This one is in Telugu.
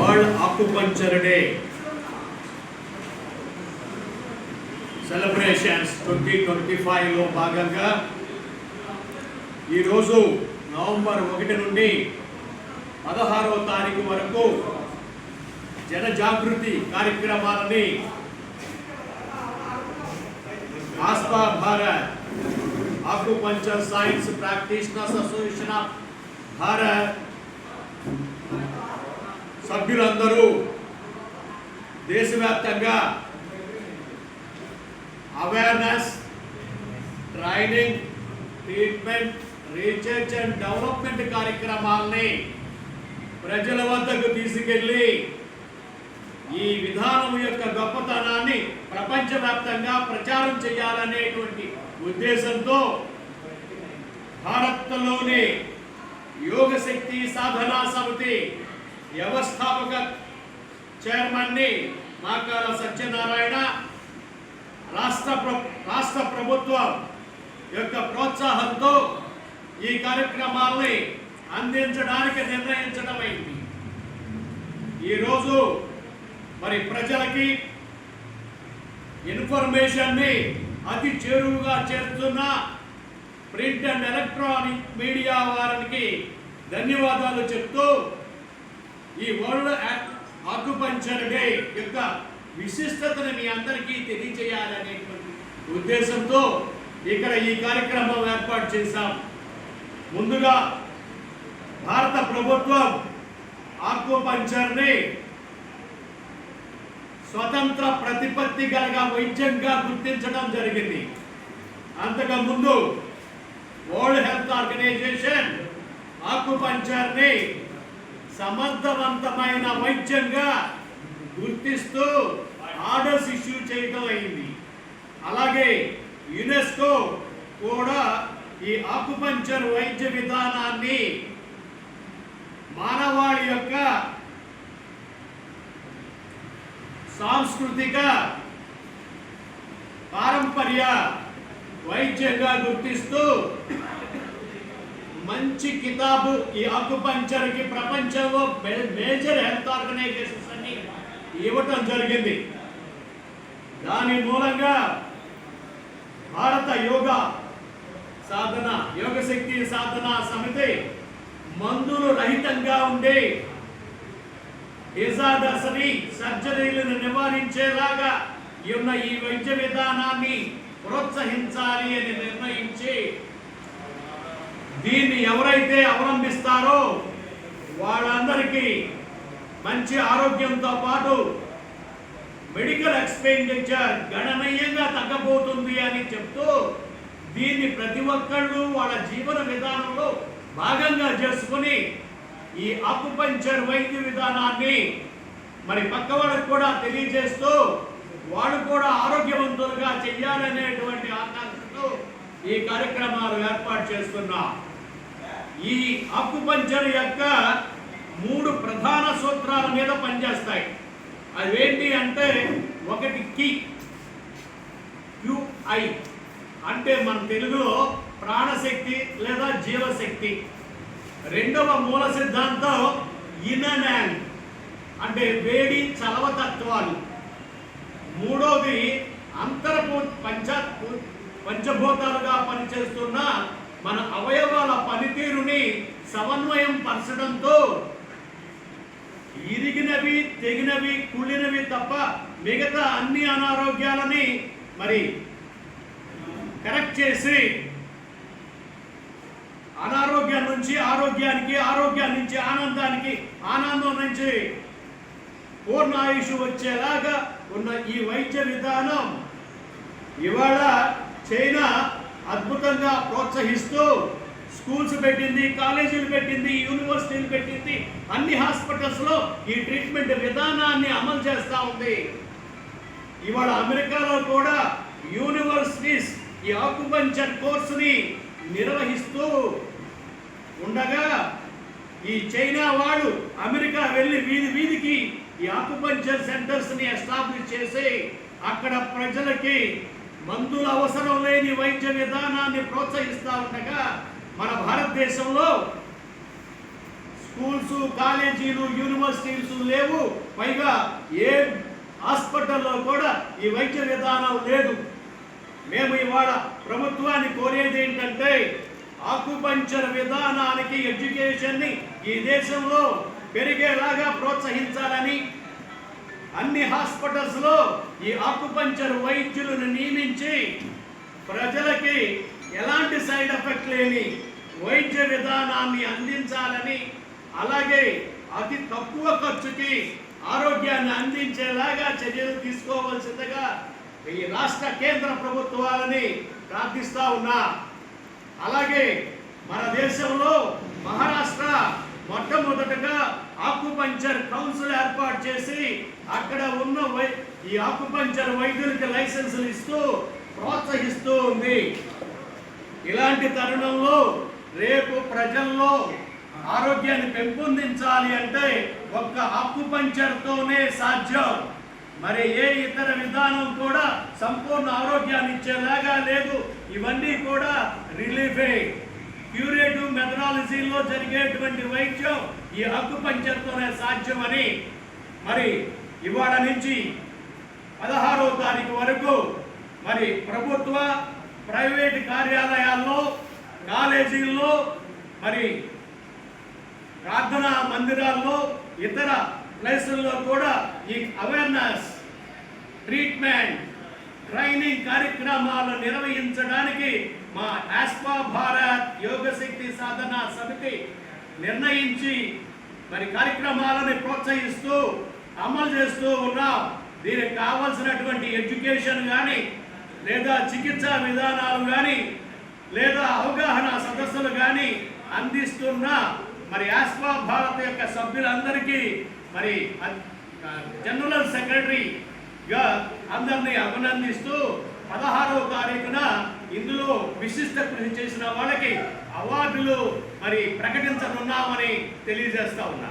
World acupuncture day celebrations twenty twenty ఫైవ్లో భాగంగా ఈరోజు నవంబర్ ఒకటి నుండి పదహారవ తారీఖు వరకు జనజాగృతి కార్యక్రమాలని Aastha Bharat acupuncture science practitioners association of Bharat సభ్యులందరూ దేశవ్యాప్తంగా awareness training treatment research and development కార్యక్రమాల్ని ప్రజల వద్దకు తీసుకెళ్ళి ఈ విధానం యొక్క గొప్పతనాన్ని ప్రపంచవ్యాప్తంగా ప్రచారం చేయాలనేటువంటి ఉద్దేశంతో భారత్లోని యోగశక్తి సాధనా సమితి వ్యవస్థాపక చైర్మన్ని మాకాల సత్యనారాయణ రాష్ట్ర ప్ర రాష్ట్ర ప్రభుత్వం యొక్క ప్రోత్సాహంతో ఈ కార్యక్రమాల్ని అందించడానికి నిర్ణయించడమైంది ఈరోజు మరి ప్రజలకి ఇన్ఫర్మేషన్ని అతి చేరువుగా చేస్తున్న ప్రింట్ అండ్ ఎలక్ట్రానిక్ మీడియా వారికి ధన్యవాదాలు చెప్తూ ఈ వరల్డ్ ఆక్యుపంచర్ డే యొక్క విశిష్టతను మీ అందరికీ తెలియజేయాలనేటువంటి ఉద్దేశంతో ఇక్కడ ఈ కార్యక్రమం ఏర్పాటు చేశాం. ముందుగా భారత ప్రభుత్వం ఆక్యుపంచర్ని స్వతంత్ర ప్రతిపత్తి గలగ వైద్యంగా గుర్తించడం జరిగింది. అంతకు ముందు వరల్డ్ హెల్త్ ఆర్గనైజేషన్ ఆక్యుపంచర్ని సమర్థవంతమైన వైద్యంగా గుర్తిస్తూ ఆర్డర్స్ ఇష్యూ చేయడం అయింది. అలాగే యునెస్కో కూడా ఈ ఆకుపంచర్ వైద్య విధానాన్ని మానవాళి యొక్క సాంస్కృతిక పారంపర్య వైద్యంగా గుర్తిస్తూ మంచి కితాబు ఈ ఆకుపంచర్కి ప్రపంచంలో మే- మేజర్ హెల్త్ ఆర్గనైజేషన్స్ అన్ని ఇవ్వటం జరిగింది. దాని మూలంగా భారత యోగా సాధన యోగ శక్తి సాధన సమితి మందులు రహితంగా ఉండే డిజార్డర్స్ని సర్జరీలను నివారించేలాగా ఉన్న ఈ వైద్య విధానాన్ని ప్రోత్సహించాలి అని నిర్ణయించి దీన్ని ఎవరైతే అవలంబిస్తారో వాళ్ళందరికీ మంచి ఆరోగ్యంతో పాటు మెడికల్ ఎక్స్పెండిచర్ గణనీయంగా తగ్గబోతుంది అని చెప్తూ దీన్ని ప్రతి ఒక్కళ్ళు వాళ్ళ జీవన విధానంలో భాగంగా చేసుకుని ఈ అకుపంచర్ వైద్య విధానాన్ని మరి పక్క వాళ్ళకు కూడా తెలియజేస్తూ వాళ్ళు కూడా ఆరోగ్యవంతులుగా చెయ్యాలనేటువంటి ఆకాంక్షతో ఈ కార్యక్రమాలు ఏర్పాటు చేస్తున్నాం. ఈ ఆకుపంచర్ యొక్క మూడు ప్రధాన సూత్రాల మీద పనిచేస్తాయి. అవేంటి అంటే ఒకటి కి క్యూఐ అంటే మన తెలుగులో ప్రాణశక్తి లేదా జీవశక్తి. రెండవ మూల సిద్ధాంతం ఇననాన్ అంటే వేడి చలవ తత్వాలు. మూడవది అంతర పంచ పంచభూతాలుగా పనిచేస్తున్న మన అవయవాల పనితీరుని సమన్వయం పరచడంతో ఇరిగినవి తెగినవి కుళ్ళినవి తప్ప మిగతా అన్ని అనారోగ్యాలని మరి కరెక్ట్ చేసి అనారోగ్యం నుంచి ఆరోగ్యానికి ఆరోగ్యం నుంచి ఆనందానికి ఆనందం నుంచి పూర్ణ ఆయుష్ వచ్చేలాగా ఉన్న ఈ వైద్య విధానం ఇవాళ చైనా అద్భుతంగా ప్రోత్సహిస్తూ స్కూల్స్ పెట్టింది కాలేజీలు పెట్టింది యూనివర్సిటీలు పెట్టింది అన్ని హాస్పిటల్స్లో ఈ ట్రీట్మెంట్ విధానాన్ని అమలు చేస్తూ ఉంది. ఇవాళ అమెరికాలో కూడా యూనివర్సిటీస్ ఈ ఆకుపంచర్ కోర్సుని నిర్వహిస్తూ ఉండగా ఈ చైనా వాళ్ళు అమెరికా వెళ్ళి వీధి వీధికి ఈ ఆకుపంచర్ సెంటర్స్ని ఎస్టాబ్లిష్ చేసి అక్కడ ప్రజలకి మందుల అవసరం లేని వైద్య విధానాన్ని ప్రోత్సహిస్తూ ఉండగా మన భారతదేశంలో స్కూల్స్ కాలేజీలు యూనివర్సిటీస్ లేవు. పైగా ఏ హాస్పిటల్లో కూడా ఈ వైద్య విధానం లేదు. మేము ఇవాళ ప్రభుత్వాన్ని కోరేది ఏంటంటే ఆకుపంచర్ విధానానికి ఎడ్యుకేషన్ని ఈ దేశంలో పెరిగేలాగా ప్రోత్సహించాలని అన్ని హాస్పిటల్స్లో ఈ ఆకుపంచర్ వైద్యులను నియమించి ప్రజలకి ఎలాంటి సైడ్ ఎఫెక్ట్ లేని వైద్య విధానాన్ని అందించాలని అలాగే అతి తక్కువ ఖర్చుకి ఆరోగ్యాన్ని అందించేలాగా చర్యలు తీసుకోవాల్సిందిగా ఈ రాష్ట్ర కేంద్ర ప్రభుత్వాలని ప్రార్థిస్తా ఉన్నా. అలాగే మన దేశంలో మహా ఆకుపంచర్ కౌన్సిల్ ఏర్పాటు చేసి అక్కడ ఉన్న వై ఈ ఆకుపంచర్ వైద్యులకి లైసెన్సులు ఇస్తూ ప్రోత్సహిస్తూ ఉంది. ఇలాంటి తరుణంలో రేపు ప్రజల్లో ఆరోగ్యాన్ని పెంపొందించాలి అంటే ఒక్క ఆకుపంచర్తోనే సాధ్యం. మరి ఏ ఇతర విధానం కూడా సంపూర్ణ ఆరోగ్యాన్ని ఇచ్చేలాగా లేదు. ఇవన్నీ కూడా రిలీఫే. క్యూరేటివ్ మెథడాలజీలో జరిగేటువంటి వైద్యం ఈ అక్కుపంచర్తోనే సాధ్యమని మరి ఇవాళ నుంచి పదహారో తారీఖు వరకు మరి ప్రభుత్వ ప్రైవేట్ కార్యాలయాల్లో కాలేజీల్లో మరి ప్రార్థనా మందిరాల్లో ఇతర ప్లేసుల్లో కూడా ఈ అవేర్నెస్ ట్రీట్మెంట్ ట్రైనింగ్ కార్యక్రమాలు నిర్వహించడానికి మా ఆస్పా భారత్ యోగ శక్తి సాధన సమితి నిర్ణయించి మరి కార్యక్రమాలను ప్రోత్సహిస్తూ అమలు చేస్తూ ఉన్నాం. దీనికి కావలసినటువంటి ఎడ్యుకేషన్ కానీ లేదా చికిత్సా విధానాలు కానీ లేదా అవగాహన సదస్సులు కానీ అందిస్తున్న మరి ఆస్పా భారత్ యొక్క సభ్యులందరికీ మరి జనరల్ సెక్రటరీ అందరినీ అభినందిస్తూ పదహారవ తారీఖున ఇందులో విశిష్ట కృషి చేసిన వాళ్ళకి అవార్డులు మరి ప్రకటించనున్నామని తెలియజేస్తా ఉన్నా.